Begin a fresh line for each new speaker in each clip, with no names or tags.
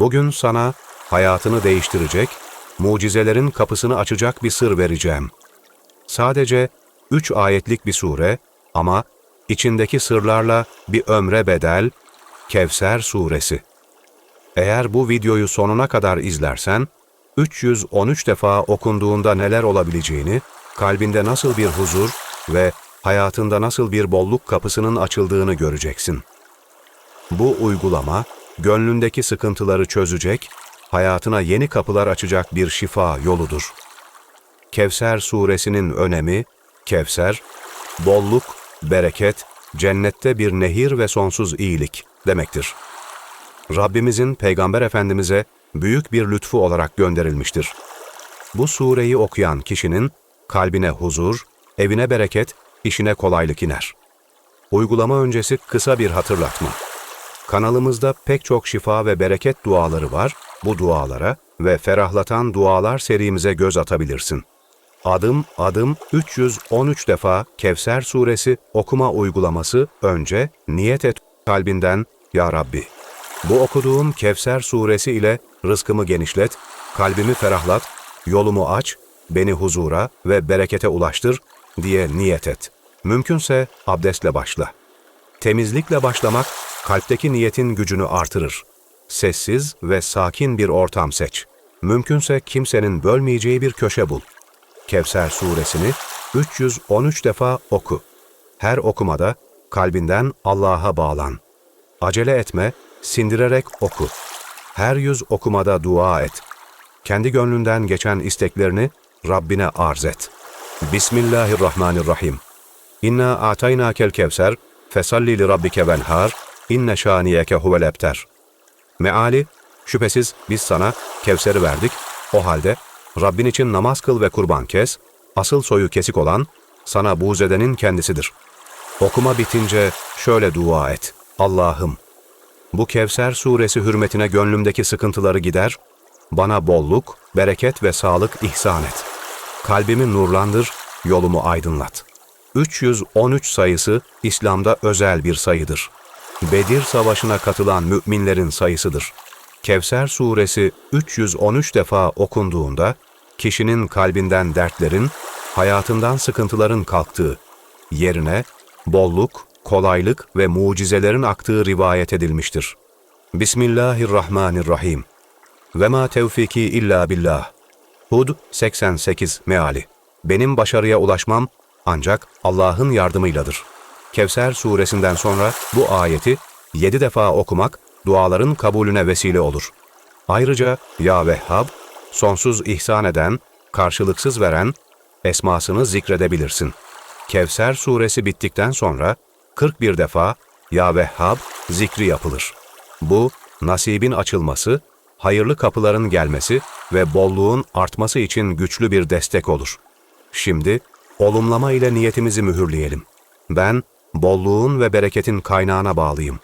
Bugün sana hayatını değiştirecek, mucizelerin kapısını açacak bir sır vereceğim. Sadece üç ayetlik bir sure ama içindeki sırlarla bir ömre bedel Kevser suresi. Eğer bu videoyu sonuna kadar izlersen, 313 defa okunduğunda neler olabileceğini, kalbinde nasıl bir huzur ve hayatında nasıl bir bolluk kapısının açıldığını göreceksin. Bu uygulama, gönlündeki sıkıntıları çözecek, hayatına yeni kapılar açacak bir şifa yoludur. Kevser suresinin önemi, Kevser, bolluk, bereket, cennette bir nehir ve sonsuz iyilik demektir. Rabbimizin Peygamber Efendimiz'e büyük bir lütfu olarak gönderilmiştir. Bu sureyi okuyan kişinin kalbine huzur, evine bereket, işine kolaylık iner. Uygulama öncesi kısa bir hatırlatma. Kanalımızda pek çok şifa ve bereket duaları var. Bu dualara ve ferahlatan dualar serimize göz atabilirsin. Adım adım 313 defa Kevser suresi okuma uygulaması önce niyet et kalbinden Ya Rabbi. Bu okuduğum Kevser suresi ile rızkımı genişlet, kalbimi ferahlat, yolumu aç, beni huzura ve berekete ulaştır diye niyet et. Mümkünse abdestle başla. Temizlikle başlamak kalpteki niyetin gücünü artırır. Sessiz ve sakin bir ortam seç. Mümkünse kimsenin bölmeyeceği bir köşe bul. Kevser suresini 313 defa oku. Her okumada kalbinden Allah'a bağlan. Acele etme, sindirerek oku. Her yüz okumada dua et. Kendi gönlünden geçen isteklerini Rabbine arz et. Bismillahirrahmanirrahim. İnna a'taynâkel kevser, fesalli li rabbike venhar, inne şâniyeke huvel ebter. Meali, şüphesiz biz sana Kevser'i verdik, o halde Rabbin için namaz kıl ve kurban kes, asıl soyu kesik olan sana buğz edenin kendisidir. Okuma bitince şöyle dua et. Allah'ım, bu Kevser suresi hürmetine gönlümdeki sıkıntıları gider, bana bolluk, bereket ve sağlık ihsan et. Kalbimi nurlandır, yolumu aydınlat. 313 sayısı İslam'da özel bir sayıdır. Bedir Savaşı'na katılan müminlerin sayısıdır. Kevser suresi 313 defa okunduğunda, kişinin kalbinden dertlerin, hayatından sıkıntıların kalktığı, yerine bolluk, kolaylık ve mucizelerin aktığı rivayet edilmiştir. Bismillahirrahmanirrahim. Ve ma tevfiki illa billah. Hud 88 meali. Benim başarıya ulaşmam ancak Allah'ın yardımıyladır. Kevser suresinden sonra bu ayeti yedi defa okumak duaların kabulüne vesile olur. Ayrıca Ya Vehhab, sonsuz ihsan eden, karşılıksız veren, esmasını zikredebilirsin. Kevser suresi bittikten sonra 41 defa Ya Vehhab zikri yapılır. Bu, nasibin açılması, hayırlı kapıların gelmesi ve bolluğun artması için güçlü bir destek olur. Şimdi, olumlama ile niyetimizi mühürleyelim. Ben, bolluğun ve bereketin kaynağına bağlıyım.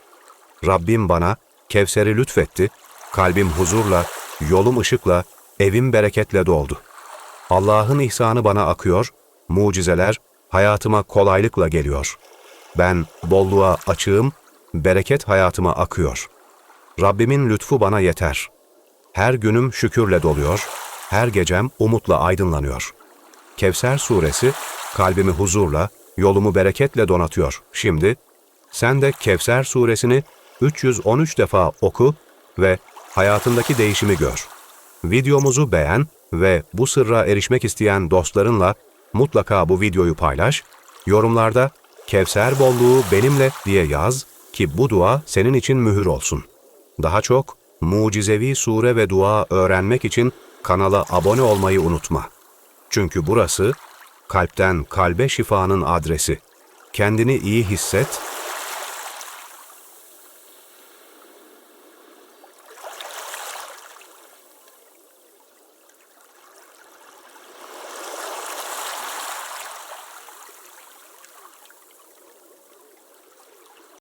Rabbim bana Kevser'i lütfetti, kalbim huzurla, yolum ışıkla, evim bereketle doldu. Allah'ın ihsanı bana akıyor, mucizeler hayatıma kolaylıkla geliyor. Ben bolluğa açığım, bereket hayatıma akıyor. Rabbimin lütfu bana yeter. Her günüm şükürle doluyor, her gecem umutla aydınlanıyor. Kevser suresi kalbimi huzurla, yolumu bereketle donatıyor. Şimdi sen de Kevser suresini 313 defa oku ve hayatındaki değişimi gör. Videomuzu beğen ve bu sırra erişmek isteyen dostlarınla mutlaka bu videoyu paylaş. Yorumlarda Kevser bolluğu benimle diye yaz ki bu dua senin için mühür olsun. Daha çok mucizevi sure ve dua öğrenmek için kanala abone olmayı unutma. Çünkü burası kalpten kalbe şifanın adresi. Kendini iyi hisset